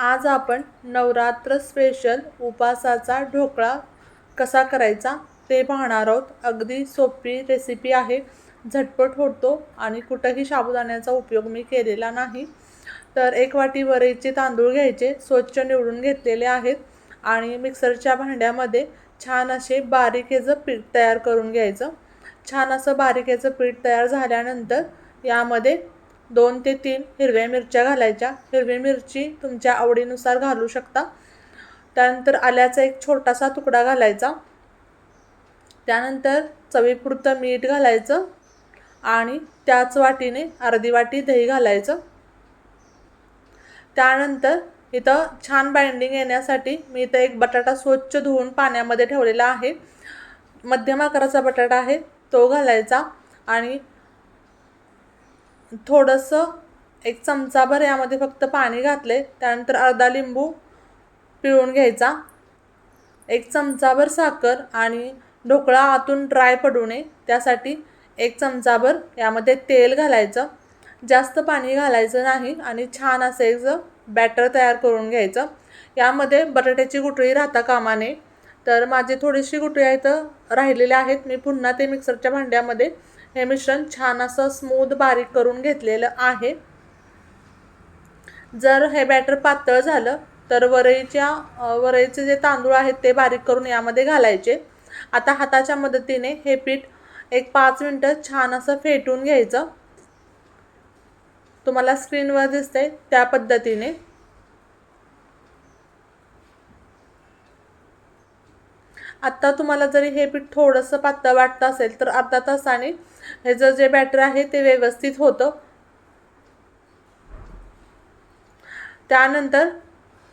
आज आपण नवरात्र स्पेशल उपासाचा ढोकळा कसा करायचा ते पाहणार आहोत. अगदी सोपी रेसिपी आहे. झटपट होतो आणि कुठंही साबुदाण्याचा उपयोग मी केलेला नाही. तर एक वाटी वरेचे तांदूळ घ्यायचे स्वच्छ निवडून घेतलेले आहेत आणि मिक्सरच्या भांड्यामध्ये छान असे बारीकेचं पीठ तयार करून घ्यायचं. छान असं बारीकेचं पीठ तयार झाल्यानंतर यामध्ये दोन ते तीन हिरव्या मिरच्या घालायच्या. हिरवी मिरची तुमच्या आवडीनुसार घालू शकता. त्यानंतर आल्याचा एक छोटासा तुकडा घालायचा. त्यानंतर चवीपुरतं मीठ घालायचं आणि त्याच वाटीने अर्धी वाटी दही घालायचं. त्यानंतर इथं छान बाइंडिंग येण्यासाठी मी इथं एक बटाटा स्वच्छ धुवून पाण्यामध्ये ठेवलेला आहे. मध्यम आकाराचा बटाटा आहे तो घालायचा आणि थोडंसं एक चमचाभर यामध्ये फक्त पाणी घातले त्यानंतर अर्धा लिंबू पिळून घ्यायचा एक चमचाभर साखर आणि ढोकळा आतून ड्राय पडू नये त्यासाठी एक चमचाभर यामध्ये तेल घालायचं. जास्त पाणी घालायचं नाही आणि छान असं एक बॅटर तयार करून घ्यायचं. यामध्ये बटाट्याची गुटळी राहता कामा नये. तर माझी थोडीशी गुटळी आहेत राहिलेल्या आहेत. मी पुन्हा ते मिक्सरच्या भांड्यामध्ये हे मिश्रण छान असं स्मूद बारीक करून घेतलेलं आहे. जर हे बॅटर पातळ झालं तर वरईच्या वरईचे जे तांदूळ आहेत ते बारीक करून यामध्ये घालायचे. आता हाताच्या मदतीने हे पीठ एक पाच मिनटं छान असं फेटून घ्यायचं. तुम्हाला स्क्रीनवर दिसतंय त्या पद्धतीने. आत्ता तुम्हाला जरी हे पीठ थोडंसं पातळ वाटतं असेल तर अर्धा तासाने ह्याचं जे बॅटर आहे ते व्यवस्थित होतं. त्यानंतर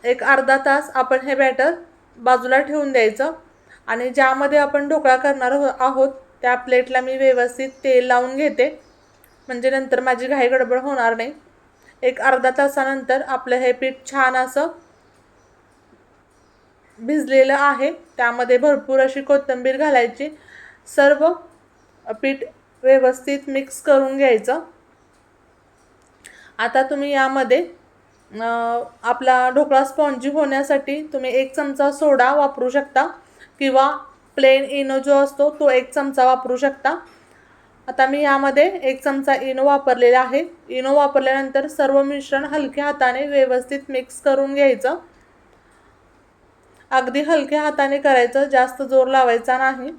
एक अर्धा तास आपण हे बॅटर बाजूला ठेवून द्यायचं आणि ज्यामध्ये आपण ढोकळा करणार हो- आहोत त्या प्लेटला मी व्यवस्थित तेल लावून घेते. म्हणजे नंतर माझी घाई गडबड होणार नाही. एक अर्धा तासानंतर आपलं हे पीठ छान असं भिजलेलं आहे. त्यामध्ये भरपूर अशी कोथिंबीर घालायची. सर्व पीठ व्यवस्थित मिक्स करून घ्यायचं. आता तुम्ही यामध्ये आपला ढोकळा स्पॉन्जी होण्यासाठी तुम्ही एक चमचा सोडा वापरू शकता किंवा प्लेन इनो जो असतो तो एक चमचा वापरू शकता. आता मी यामध्ये एक चमचा इनो वापरलेला आहे. इनो वापरल्यानंतर सर्व मिश्रण हलक्या हाताने व्यवस्थित मिक्स करून घ्यायचं. अगदी हलक्या हाताने करायचं जास्त जोर लावायचा नाही.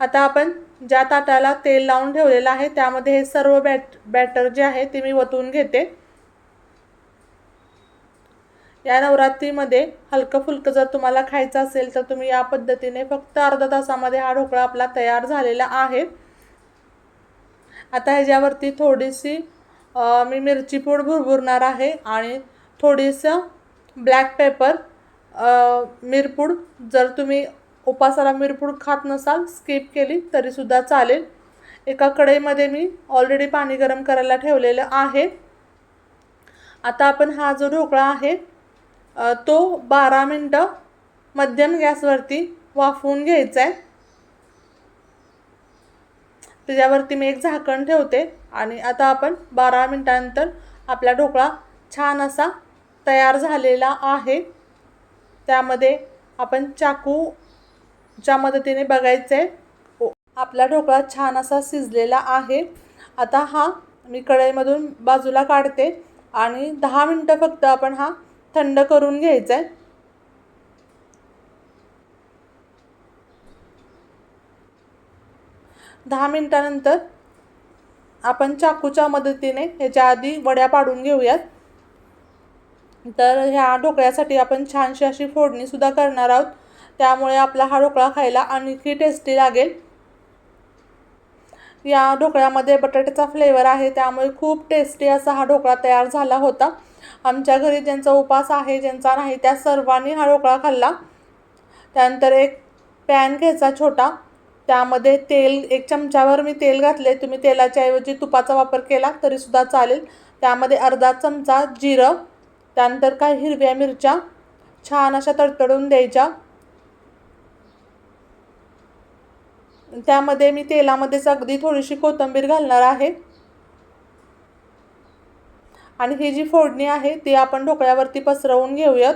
आता आपण ज्या ताटाला तेल लावून ठेवलेलं आहे त्यामध्ये हे सर्व बॅट बॅटर जे आहे ते मी वतून घेते. या नवरात्रीमध्ये हलकं फुलकं जर तुम्हाला खायचं असेल तर तुम्ही या पद्धतीने फक्त अर्धा तासामध्ये हा ढोकळा आपला तयार झालेला आहे. आता ह्याच्यावरती थोडीशी मी मिरची पूड भुरभुरणार आहे आणि थोडीसं ब्लॅक पेपर मिरपूड जर तुम्ही उपासाला मिरपूड खात नसाल स्किप केली तरीसुद्धा चालेल. एका कढईमध्ये मी ऑलरेडी पाणी गरम करायला ठेवलेलं आहे. आता आपण हा जो ढोकळा आहे तो बारा मिनटं मध्यम गॅसवरती वाफवून घ्यायचा आहे. त्याच्यावरती मी एक झाकण ठेवते आणि आता आपण बारा मिनटानंतर आपला ढोकळा छान असा तयार झालेला आहे. त्यामध्ये आपण चाकूच्या मदतीने बघायचं आहे आपला ढोकळा छान असा शिजलेला आहे. आता हा मी कढईमधून बाजूला काढते आणि दहा मिनटं फक्त आपण हा थंड करून घ्यायचा आहे. दहा मिनटानंतर आपण चाकूच्या मदतीने ह्याच्या आधी वड्या पाडून घेऊयात. तर ह्या ढोकळ्यासाठी आपण छानशी अशी फोडणीसुद्धा करणार आहोत. त्यामुळे आपला हा ढोकळा खायला आणखी टेस्टी लागेल. या ढोकळ्यामध्ये बटाट्याचा फ्लेवर आहे त्यामुळे खूप टेस्टी असा हा ढोकळा तयार झाला होता. आमच्या घरी ज्यांचा उपास आहे ज्यांचा नाही त्या सर्वांनी हा ढोकळा खाल्ला. त्यानंतर एक पॅन घ्यायचा छोटा. त्यामध्ये तेल एक चमच्यावर मी तेल घातले तुम्ही तेलाच्या ऐवजी तुपाचा वापर केला तरीसुद्धा चालेल. त्यामध्ये अर्धा चमचा जिरं त्यानंतर काय हिरव्या मिरच्या छान अशा तडतडून द्यायच्या. त्यामध्ये मी तेलामध्येच अगदी थोडीशी कोथिंबीर घालणार आहे. आणि ही जी फोडणी आहे ती आपण ढोकळ्यावरती पसरवून घेऊयात.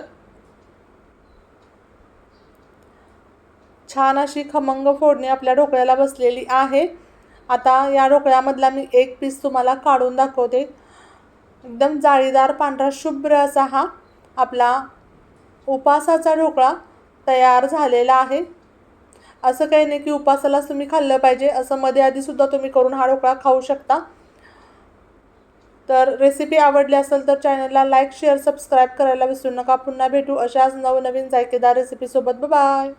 छान अशी खमंग फोडणी आपल्या ढोकळ्याला बसलेली आहे. आता या ढोकळ्यामधला मी एक पीस तुम्हाला काढून दाखवते. एकदम जाळीदार पांढरा शुभ्र असा हा आपला उपासाचा ढोकळा तयार झालेला आहे. असं काही नाही की उपासालाच तुम्ही खाल्लं पाहिजे असं मध्ये आधीसुद्धा तुम्ही करून हा ढोकळा खाऊ शकता. तर रेसिपी आवडली असेल तर चॅनलला लाईक शेअर सबस्क्राईब करायला विसरू नका. पुन्हा भेटू अशाच नवनवीन जायकेदार रेसिपीसोबत बाय